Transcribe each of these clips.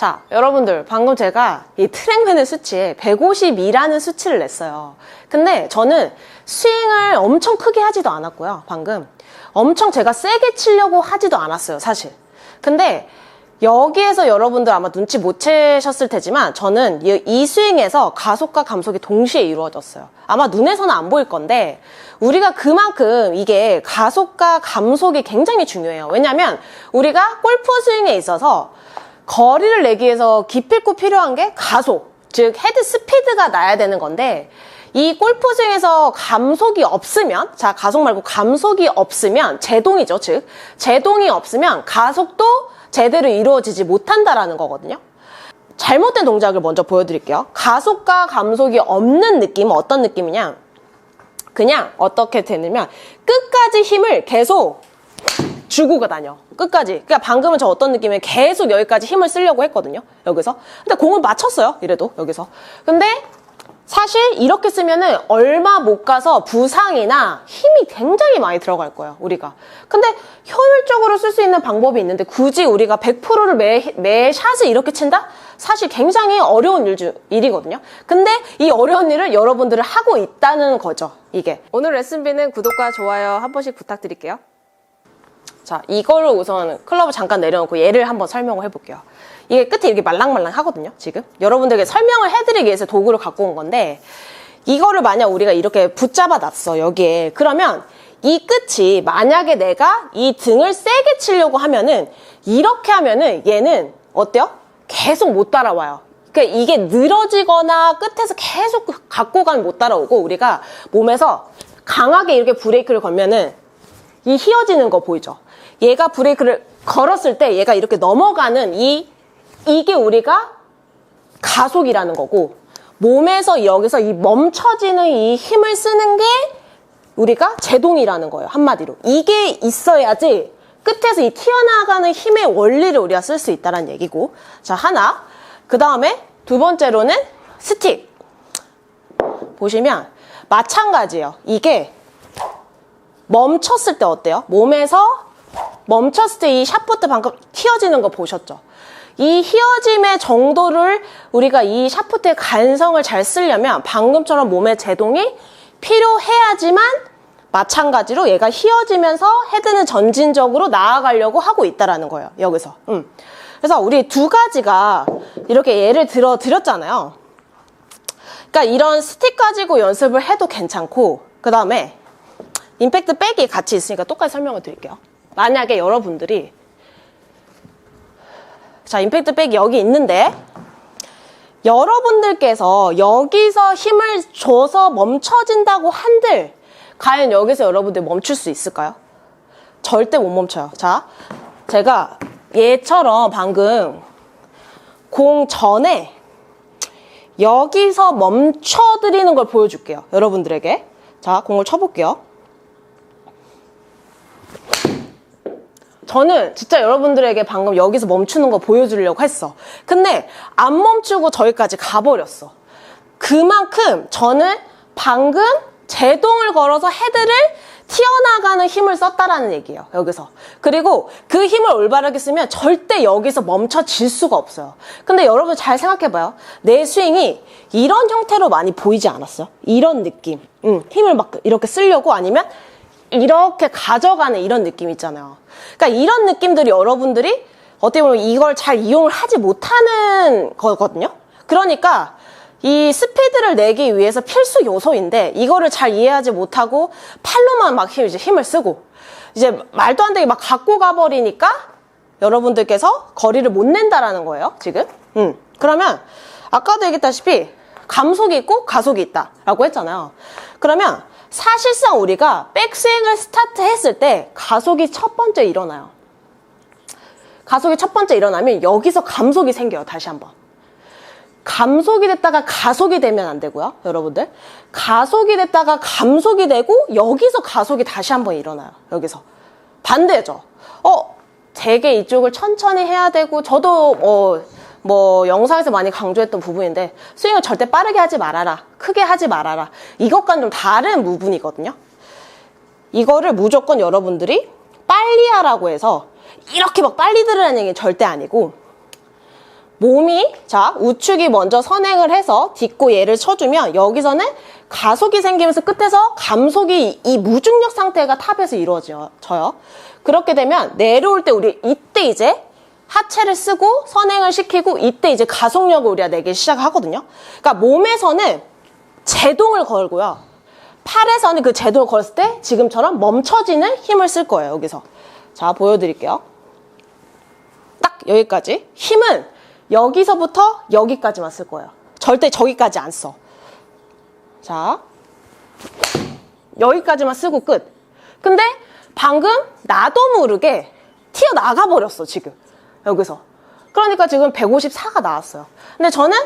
자, 여러분들, 방금 제가 이 트랙맨의 수치에 152라는 수치를 냈어요. 근데 저는 스윙을 엄청 크게 하지도 않았고요, 방금. 엄청 제가 세게 치려고 하지도 않았어요, 사실. 근데 여기에서 여러분들 아마 눈치 못 채셨을 테지만 저는 이, 이 스윙에서 가속과 감속이 동시에 이루어졌어요. 아마 눈에서는 안 보일 건데 우리가 그만큼 이게 가속과 감속이 굉장히 중요해요. 왜냐하면 우리가 골프 스윙에 있어서 거리를 내기 위해서 기필코 필요한 게 가속, 즉 헤드 스피드가 나야 되는 건데 이 골프 스윙에서 감속이 없으면 자 가속 말고 감속이 없으면 제동이죠 즉 제동이 없으면 가속도 제대로 이루어지지 못한다라는 거거든요. 잘못된 동작을 먼저 보여드릴게요. 가속과 감속이 없는 느낌은 어떤 느낌이냐? 그냥 어떻게 되냐면 끝까지 힘을 계속 주고 다녀 끝까지 그러니까 방금은 저 어떤 느낌이면 계속 여기까지 힘을 쓰려고 했거든요 여기서 근데 공을 맞췄어요 이래도 여기서 근데 사실 이렇게 쓰면은 얼마 못 가서 부상이나 힘이 굉장히 많이 들어갈 거예요, 우리가. 근데 효율적으로 쓸 수 있는 방법이 있는데 굳이 우리가 100%를 매, 매 샷을 이렇게 친다? 사실 굉장히 어려운 일 주, 일이거든요. 근데 이 어려운 일을 여러분들을 하고 있다는 거죠, 이게. 오늘 레슨비는 구독과 좋아요 한 번씩 부탁드릴게요. 자, 이거를 우선 클럽을 잠깐 내려놓고 얘를 한번 설명을 해볼게요. 이게 끝에 이렇게 말랑말랑 하거든요, 지금. 여러분들에게 설명을 해드리기 위해서 도구를 갖고 온 건데, 이거를 만약 우리가 이렇게 붙잡아 놨어, 여기에. 그러면 이 끝이 만약에 내가 이 등을 세게 치려고 하면은, 이렇게 하면은 얘는 어때요? 계속 못 따라와요. 그러니까 이게 늘어지거나 끝에서 계속 갖고 가면 못 따라오고, 우리가 몸에서 강하게 이렇게 브레이크를 걸면은 이 휘어지는 거 보이죠? 얘가 브레이크를 걸었을 때 얘가 이렇게 넘어가는 이 이게 우리가 가속이라는 거고 몸에서 여기서 이 멈춰지는 이 힘을 쓰는 게 우리가 제동이라는 거예요 한마디로. 이게 있어야지 끝에서 이 튀어나가는 힘의 원리를 우리가 쓸 수 있다는 얘기고. 자 하나. 그 다음에 두 번째로는 스틱. 보시면 마찬가지예요. 이게 멈췄을 때 어때요? 몸에서 멈췄을 때이 샤프트 방금 휘어지는 거 보셨죠? 이 휘어짐의 정도를 우리가 이 샤프트의 간성을 잘 쓰려면 방금처럼 몸의 제동이 필요해야지만 마찬가지로 얘가 휘어지면서 헤드는 전진적으로 나아가려고 하고 있다라는 거예요. 여기서. 음. 그래서 우리 두 가지가 이렇게 예를 들어 드렸잖아요. 그러니까 이런 스틱 가지고 연습을 해도 괜찮고 그 다음에 임팩트 백이 같이 있으니까 똑같이 설명을 드릴게요. 만약에 여러분들이 자 임팩트 백이 여기 있는데 여러분들께서 여기서 힘을 줘서 멈춰진다고 한들 과연 여기서 여러분들 멈출 수 있을까요? 절대 못 멈춰요. 자, 제가 얘처럼 방금 공 전에 여기서 멈춰드리는 걸 보여줄게요. 여러분들에게. 자, 공을 쳐볼게요. 저는 진짜 여러분들에게 방금 여기서 멈추는 거 보여주려고 했어. 근데 안 멈추고 저기까지 가버렸어. 그만큼 저는 방금 제동을 걸어서 헤드를 튀어나가는 힘을 썼다라는 얘기예요. 여기서. 그리고 그 힘을 올바르게 쓰면 절대 여기서 멈춰질 수가 없어요. 근데 여러분 잘 생각해봐요. 내 스윙이 이런 형태로 많이 보이지 않았어요? 이런 느낌. 응, 힘을 막 이렇게 쓰려고 아니면 이렇게 가져가는 이런 느낌 있잖아요. 그러니까 이런 느낌들이 여러분들이 어떻게 보면 이걸 잘 이용을 하지 못하는 거거든요. 그러니까 이 스피드를 내기 위해서 필수 요소인데 이거를 잘 이해하지 못하고 팔로만 막 힘, 이제 힘을 쓰고 이제 말도 안 되게 막 갖고 가버리니까 여러분들께서 거리를 못 낸다라는 거예요. 지금. 음. 그러면 아까도 얘기했다시피 감속이 있고 가속이 있다라고 했잖아요. 그러면 사실상 우리가 백스윙을 스타트 했을 때 가속이 첫 번째 일어나요. 가속이 첫 번째 일어나면 여기서 감속이 생겨요. 다시 한번. 감속이 됐다가 가속이 되면 안 되고요. 여러분들. 가속이 됐다가 감속이 되고 여기서 가속이 다시 한번 일어나요. 여기서. 반대죠. 어, 되게 이쪽을 천천히 해야 되고 저도 어, 뭐 영상에서 많이 강조했던 부분인데 스윙을 절대 빠르게 하지 말아라. 크게 하지 말아라. 이것과는 좀 다른 부분이거든요. 이거를 무조건 여러분들이 빨리 하라고 해서 이렇게 막 빨리 들으라는 얘기는 절대 아니고 몸이 자 우측이 먼저 선행을 해서 딛고 얘를 쳐주면 여기서는 가속이 생기면서 끝에서 감속이 이 무중력 상태가 탑에서 이루어져요. 그렇게 되면 내려올 때 우리 이때 이제 하체를 쓰고 선행을 시키고 이때 이제 가속력을 우리가 내기 시작하거든요. 그러니까 몸에서는 제동을 걸고요. 팔에서는 그 제동을 걸었을 때 지금처럼 멈춰지는 힘을 쓸 거예요. 여기서. 자, 보여드릴게요. 딱 여기까지. 힘은 여기서부터 여기까지만 쓸 거예요. 절대 저기까지 안 써. 자, 여기까지만 쓰고 끝. 근데 방금 나도 모르게 튀어나가 버렸어, 지금. 여기서. 그러니까 지금 154가 나왔어요. 근데 저는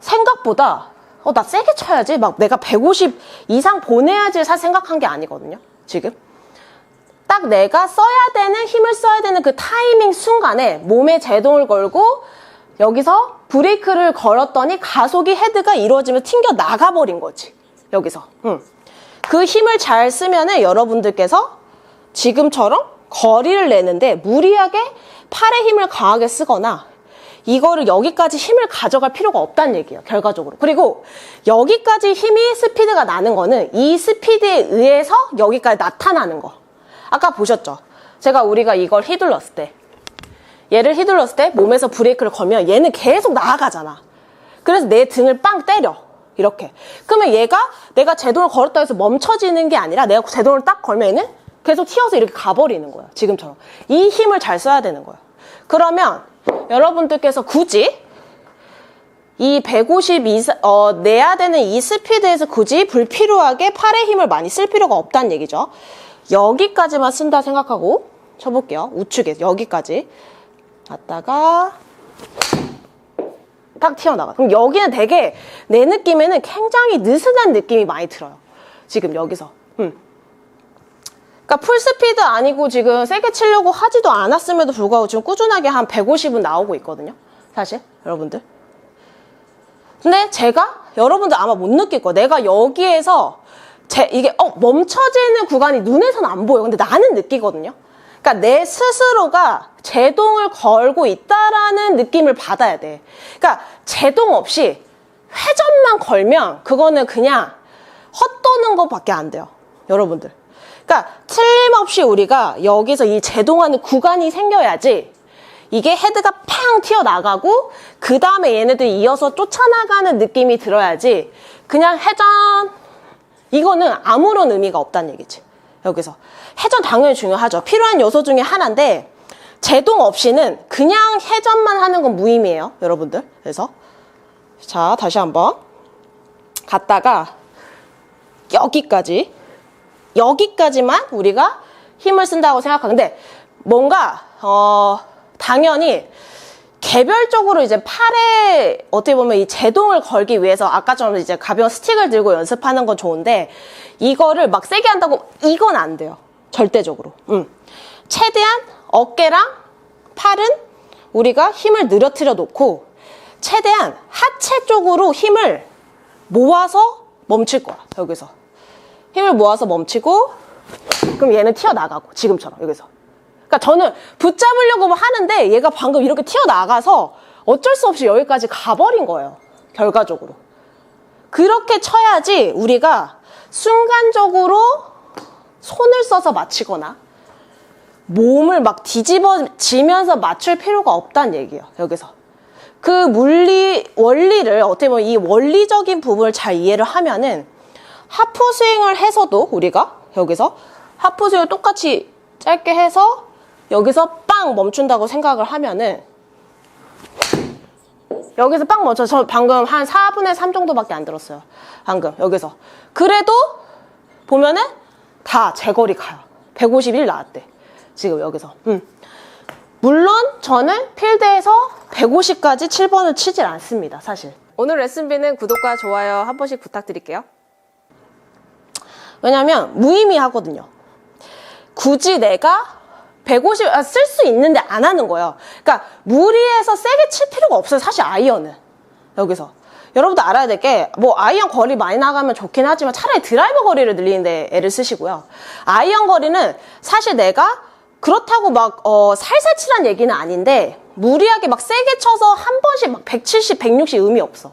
생각보다 어, 나 세게 쳐야지. 막 내가 150 이상 보내야지 사 생각한 게 아니거든요. 지금. 딱 내가 써야 되는, 힘을 써야 되는 그 타이밍 순간에 몸에 제동을 걸고 여기서 브레이크를 걸었더니 가속이 헤드가 이루어지면 튕겨 나가버린 거지. 여기서. 응. 그 힘을 잘 쓰면 은 여러분들께서 지금처럼 거리를 내는데 무리하게 팔에 힘을 강하게 쓰거나 이거를 여기까지 힘을 가져갈 필요가 없다는 얘기예요. 결과적으로. 그리고 여기까지 힘이 스피드가 나는 거는 이 스피드에 의해서 여기까지 나타나는 거. 아까 보셨죠? 제가 우리가 이걸 휘둘렀을 때 얘를 휘둘렀을 때 몸에서 브레이크를 걸면 얘는 계속 나아가잖아. 그래서 내 등을 빵 때려. 이렇게. 그러면 얘가 내가 제동을 걸었다 해서 멈춰지는 게 아니라 내가 제동을 딱 걸면 얘는 계속 튀어서 이렇게 가버리는 거야. 지금처럼. 이 힘을 잘 써야 되는 거야. 그러면 여러분들께서 굳이 이 150 이상, 어, 내야 되는 이 스피드에서 굳이 불필요하게 팔의 힘을 많이 쓸 필요가 없다는 얘기죠. 여기까지만 쓴다 생각하고 쳐볼게요. 우측에 여기까지. 갔다가 딱 튀어나가. 그럼 여기는 되게 내 느낌에는 굉장히 느슨한 느낌이 많이 들어요. 지금 여기서. 음. 그러니까 풀스피드 아니고 지금 세게 치려고 하지도 않았음에도 불구하고 지금 꾸준하게 한 150은 나오고 있거든요. 사실 여러분들. 근데 제가 여러분들 아마 못 느낄 거예요. 내가 여기에서 제 이게 어 멈춰지는 구간이 눈에서는 안 보여. 근데 나는 느끼거든요. 그러니까 내 스스로가 제동을 걸고 있다라는 느낌을 받아야 돼. 그러니까 제동 없이 회전만 걸면 그거는 그냥 헛도는 것밖에 안 돼요. 여러분들. 그러니까 틀림없이 우리가 여기서 이 제동하는 구간이 생겨야지 이게 헤드가 팡 튀어나가고 그 다음에 얘네들이 이어서 쫓아나가는 느낌이 들어야지 그냥 회전. 이거는 아무런 의미가 없다는 얘기지. 여기서 회전 당연히 중요하죠. 필요한 요소 중에 하나인데 제동 없이는 그냥 회전만 하는 건 무의미해요 여러분들. 그래서 자 다시 한번 갔다가 여기까지 여기까지만 우리가 힘을 쓴다고 생각하는데 뭔가 어 당연히 개별적으로 이제 팔에 어떻게 보면 이 제동을 걸기 위해서 아까처럼 이제 가벼운 스틱을 들고 연습하는 건 좋은데 이거를 막 세게 한다고 이건 안 돼요. 절대적으로. 음. 최대한 어깨랑 팔은 우리가 힘을 늘어뜨려 놓고 최대한 하체 쪽으로 힘을 모아서 멈출 거야. 여기서. 힘을 모아서 멈추고 그럼 얘는 튀어나가고 지금처럼 여기서. 그러니까 저는 붙잡으려고 하는데 얘가 방금 이렇게 튀어나가서 어쩔 수 없이 여기까지 가버린 거예요 결과적으로. 그렇게 쳐야지 우리가 순간적으로 손을 써서 맞히거나 몸을 막 뒤집어지면서 맞출 필요가 없다는 얘기예요 여기서. 그 물리 원리를 어떻게 보면 이 원리적인 부분을 잘 이해를 하면은 하프 스윙을 해서도 우리가 여기서 하프 스윙을 똑같이 짧게 해서 여기서 빵 멈춘다고 생각을 하면은 여기서 빵 멈춰. 저 방금 한 4분의 3 정도밖에 안 들었어요. 방금 여기서. 그래도 보면은 다 제거리 가요. 151 나왔대. 지금 여기서. 음. 물론 저는 필드에서 150까지 7번을 치질 않습니다. 사실. 오늘 레슨비는 구독과 좋아요 한 번씩 부탁드릴게요. 왜냐면 무의미하거든요. 굳이 내가 150, 아, 쓸 수 있는데 안 하는 거예요. 그러니까 무리해서 세게 칠 필요가 없어요. 사실 아이언은. 여기서. 여러분도 알아야 될 게, 뭐, 아이언 거리 많이 나가면 좋긴 하지만 차라리 드라이버 거리를 늘리는 데 애를 쓰시고요. 아이언 거리는 사실 내가 그렇다고 막, 어, 살살 치란 얘기는 아닌데, 무리하게 막 세게 쳐서 한 번씩 막 170, 160 의미 없어.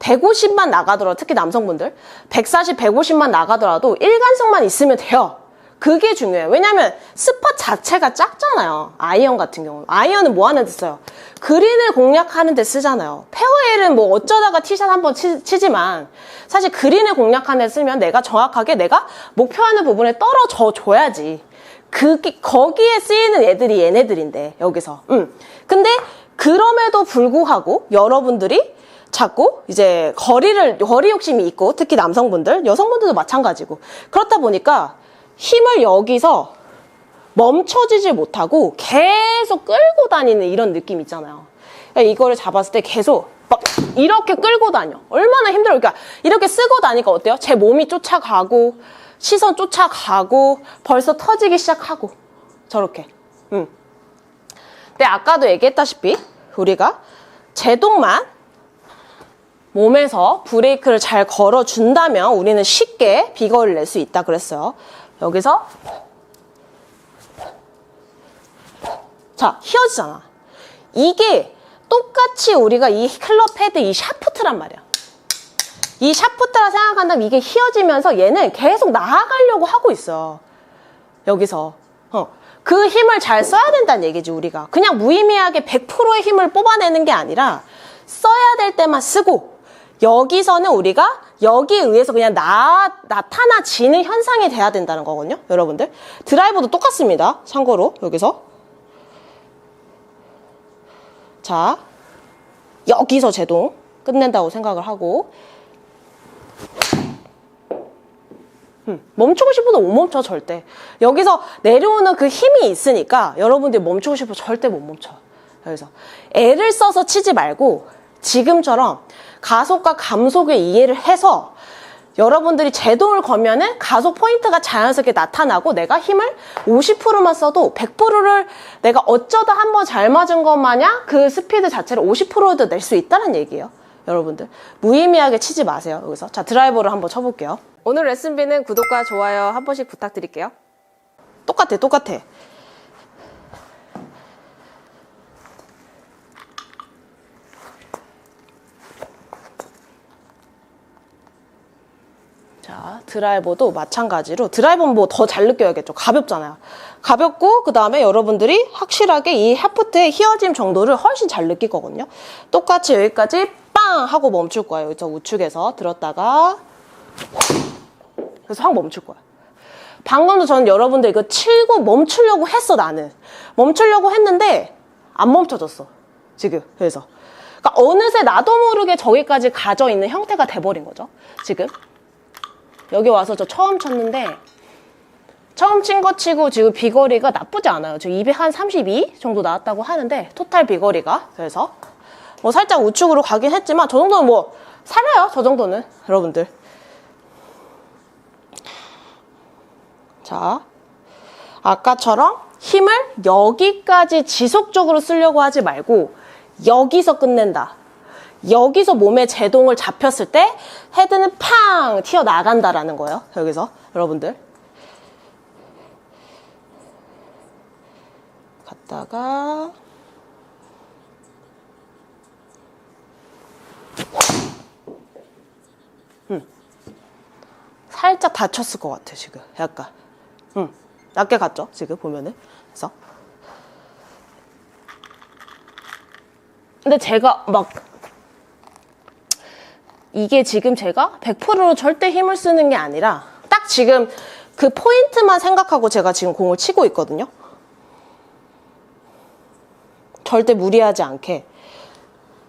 150만 나가더라도 특히 남성분들 140, 150만 나가더라도 일관성만 있으면 돼요. 그게 중요해요. 왜냐면 스팟 자체가 작잖아요. 아이언 같은 경우. 아이언은 뭐 하는 데 써요? 그린을 공략하는 데 쓰잖아요. 페어웨이는 뭐 어쩌다가 티샷 한번 치, 치지만 사실 그린을 공략하는 데 쓰면 내가 정확하게 내가 목표하는 부분에 떨어져 줘야지. 그게 거기에 쓰이는 애들이 얘네들인데 여기서. 음. 근데 그럼에도 불구하고 여러분들이 자꾸 이제 거리를 거리 욕심이 있고 특히 남성분들, 여성분들도 마찬가지고 그렇다 보니까 힘을 여기서 멈춰지질 못하고 계속 끌고 다니는 이런 느낌 있잖아요. 그러니까 이거를 잡았을 때 계속 막 이렇게 끌고 다녀. 얼마나 힘들어. 그러니까 이렇게 쓰고 다니까 어때요? 제 몸이 쫓아가고 시선 쫓아가고 벌써 터지기 시작하고 저렇게. 음. 근데 아까도 얘기했다시피 우리가 제동만 몸에서 브레이크를 잘 걸어준다면 우리는 쉽게 비거리를 낼 수 있다 그랬어요. 여기서 자 휘어지잖아. 이게 똑같이 우리가 이 클럽 헤드 이 샤프트란 말이야. 이 샤프트라 생각한다면 이게 휘어지면서 얘는 계속 나아가려고 하고 있어. 여기서. 어. 그 힘을 잘 써야 된다는 얘기지, 우리가. 그냥 무의미하게 100%의 힘을 뽑아내는 게 아니라 써야 될 때만 쓰고 여기서는 우리가 여기에 의해서 그냥 나, 나타나지는 현상이 돼야 된다는 거거든요, 여러분들. 드라이버도 똑같습니다. 참고로, 여기서. 자, 여기서 제동 끝낸다고 생각을 하고, 음, 멈추고 싶어도 못 멈춰, 절대. 여기서 내려오는 그 힘이 있으니까 여러분들이 멈추고 싶어 절대 못 멈춰. 여기서. 애를 써서 치지 말고, 지금처럼 가속과 감속의 이해를 해서 여러분들이 제동을 걸면은 가속 포인트가 자연스럽게 나타나고 내가 힘을 50%만 써도 100%를 내가 어쩌다 한 번 잘 맞은 것 마냥 그 스피드 자체를 50%도 낼 수 있다는 얘기예요. 여러분들 무의미하게 치지 마세요. 여기서 자 드라이버를 한번 쳐볼게요. 오늘 레슨비는 구독과 좋아요 한 번씩 부탁드릴게요. 똑같아, 똑같아. 자, 드라이버도 마찬가지로 드라이버는 뭐 더 잘 느껴야겠죠. 가볍잖아요. 가볍고 그 다음에 여러분들이 확실하게 이 샤프트의 휘어짐 정도를 훨씬 잘 느낄 거거든요. 똑같이 여기까지 빵 하고 멈출 거예요. 저 우측에서 들었다가 그래서 확 멈출 거야. 방금도 저는 여러분들 이거 치고 멈추려고 했어 나는 멈추려고 했는데 안 멈춰졌어 지금 그래서 그러니까 어느새 나도 모르게 저기까지 가져 있는 형태가 돼버린 거죠 지금 여기 와서 저 처음 쳤는데 처음 친 거 치고 지금 비거리가 나쁘지 않아요. 저232 정도 나왔다고 하는데 토탈 비거리가 그래서 뭐 살짝 우측으로 가긴 했지만 저 정도는 뭐 살아요. 저 정도는 여러분들. 자 아까처럼 힘을 여기까지 지속적으로 쓰려고 하지 말고 여기서 끝낸다. 여기서 몸의 제동을 잡혔을 때 헤드는 팡 튀어나간다라는 거예요. 여기서 여러분들. 갔다가 음. 살짝 다쳤을 것 같아 지금 약간 음. 낮게 갔죠 지금 보면은 그래서 근데 제가 막 이게 지금 제가 100%로 절대 힘을 쓰는 게 아니라 딱 지금 그 포인트만 생각하고 제가 지금 공을 치고 있거든요. 절대 무리하지 않게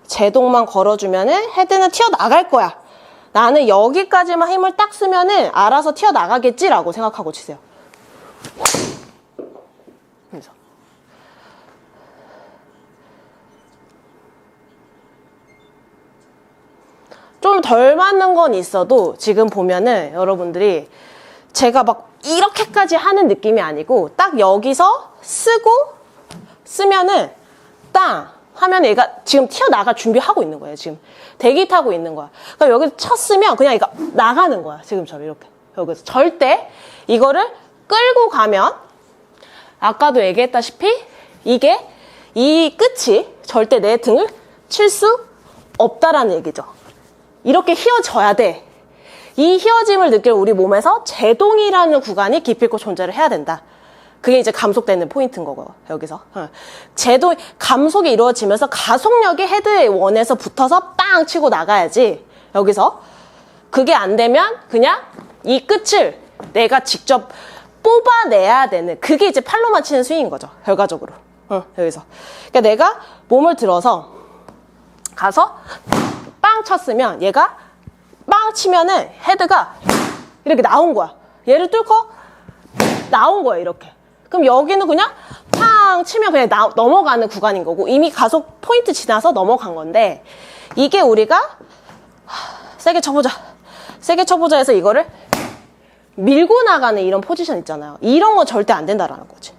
제동만 걸어주면은 헤드는 튀어나갈 거야. 나는 여기까지만 힘을 딱 쓰면은 알아서 튀어나가겠지라고 생각하고 치세요. 그래서 좀 덜 맞는 건 있어도 지금 보면은 여러분들이 제가 막 이렇게까지 하는 느낌이 아니고 딱 여기서 쓰고 쓰면은 땅 하면 얘가 지금 튀어나갈 준비하고 있는 거예요. 지금 대기 타고 있는 거야. 그러니까 여기 쳤으면 그냥 이거 나가는 거야. 지금처럼 이렇게. 여기서 절대 이거를 끌고 가면 아까도 얘기했다시피 이게 이 끝이 절대 내 등을 칠 수 없다라는 얘기죠. 이렇게 휘어져야 돼. 이 휘어짐을 느낄 우리 몸에서 제동이라는 구간이 기필코 존재를 해야 된다. 그게 이제 감속되는 포인트인 거고요, 여기서. 어. 제동, 감속이 이루어지면서 가속력이 헤드의 원에서 붙어서 빵 치고 나가야지, 여기서. 그게 안 되면 그냥 이 끝을 내가 직접 뽑아내야 되는, 그게 이제 팔로만 치는 스윙인 거죠, 결과적으로. 어, 여기서. 그러니까 내가 몸을 들어서 가서 빵 쳤으면 얘가 빵 치면은 헤드가 이렇게 나온 거야. 얘를 뚫고 나온 거야, 이렇게. 그럼 여기는 그냥 팡 치면 그냥 나- 넘어가는 구간인 거고 이미 가속 포인트 지나서 넘어간 건데 이게 우리가 하, 세게 쳐보자. 세게 쳐보자 해서 이거를 밀고 나가는 이런 포지션 있잖아요. 이런 거 절대 안 된다라는 거지.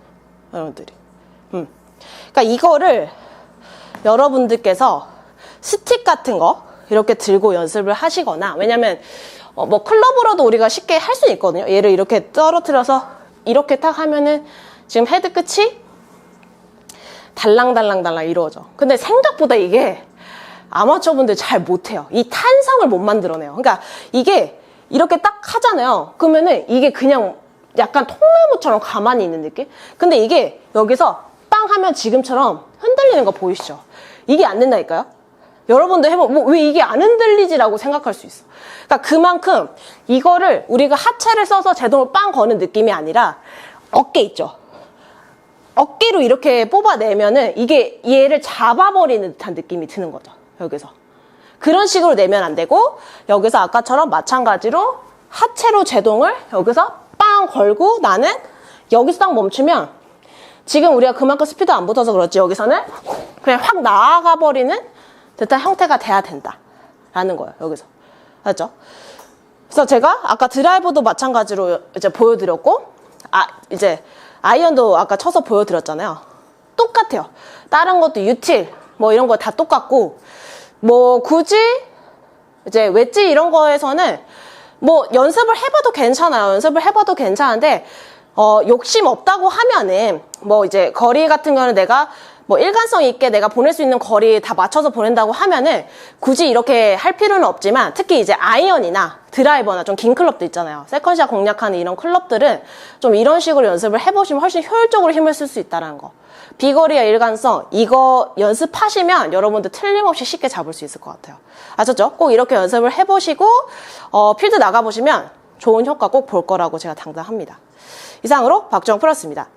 여러분들이. 음. 그러니까 이거를 여러분들께서 스틱 같은 거 이렇게 들고 연습을 하시거나 왜냐면 어, 뭐 클럽으로도 우리가 쉽게 할 수 있거든요. 얘를 이렇게 떨어뜨려서 이렇게 딱 하면은 지금 헤드 끝이 달랑달랑달랑 이루어져. 근데 생각보다 이게 아마추어분들 잘 못해요. 이 탄성을 못 만들어내요. 그러니까 이게 이렇게 딱 하잖아요. 그러면은 이게 그냥 약간 통나무처럼 가만히 있는 느낌? 근데 이게 여기서 빵 하면 지금처럼 흔들리는 거 보이시죠? 이게 안 된다니까요? 여러분도 해보면 뭐왜 이게 안 흔들리지라고 생각할 수 있어. 그러니까 그만큼 이거를 우리가 하체를 써서 제동을 빵 거는 느낌이 아니라 어깨 있죠. 어깨로 이렇게 뽑아내면은 이게 얘를 잡아버리는 듯한 느낌이 드는 거죠. 여기서. 그런 식으로 내면 안 되고 여기서 아까처럼 마찬가지로 하체로 제동을 여기서 빵 걸고 나는 여기서 딱 멈추면 지금 우리가 그만큼 스피드 안 붙어서 그렇지 여기서는 그냥 확 나아가 버리는 듯한 형태가 돼야 된다라는 거예요. 여기서. 알죠? 그래서 제가 아까 드라이버도 마찬가지로 이제 보여드렸고, 아, 이제 아이언도 아까 쳐서 보여드렸잖아요. 똑같아요. 다른 것도 유틸, 뭐 이런 거 다 똑같고, 뭐 굳이 이제 웨지 이런 거에서는 뭐 연습을 해봐도 괜찮아요. 연습을 해봐도 괜찮은데, 어, 욕심 없다고 하면은, 뭐 이제 거리 같은 경우는 내가 뭐 일관성 있게 내가 보낼 수 있는 거리 다 맞춰서 보낸다고 하면은 굳이 이렇게 할 필요는 없지만 특히 이제 아이언이나 드라이버나 좀 긴 클럽도 있잖아요. 세컨샷 공략하는 이런 클럽들은 좀 이런 식으로 연습을 해보시면 훨씬 효율적으로 힘을 쓸 수 있다는 거. 비거리와 일관성 이거 연습하시면 여러분들 틀림없이 쉽게 잡을 수 있을 것 같아요. 아셨죠? 꼭 이렇게 연습을 해보시고 어, 필드 나가보시면 좋은 효과 꼭 볼 거라고 제가 당당합니다. 이상으로 박정 풀었습니다.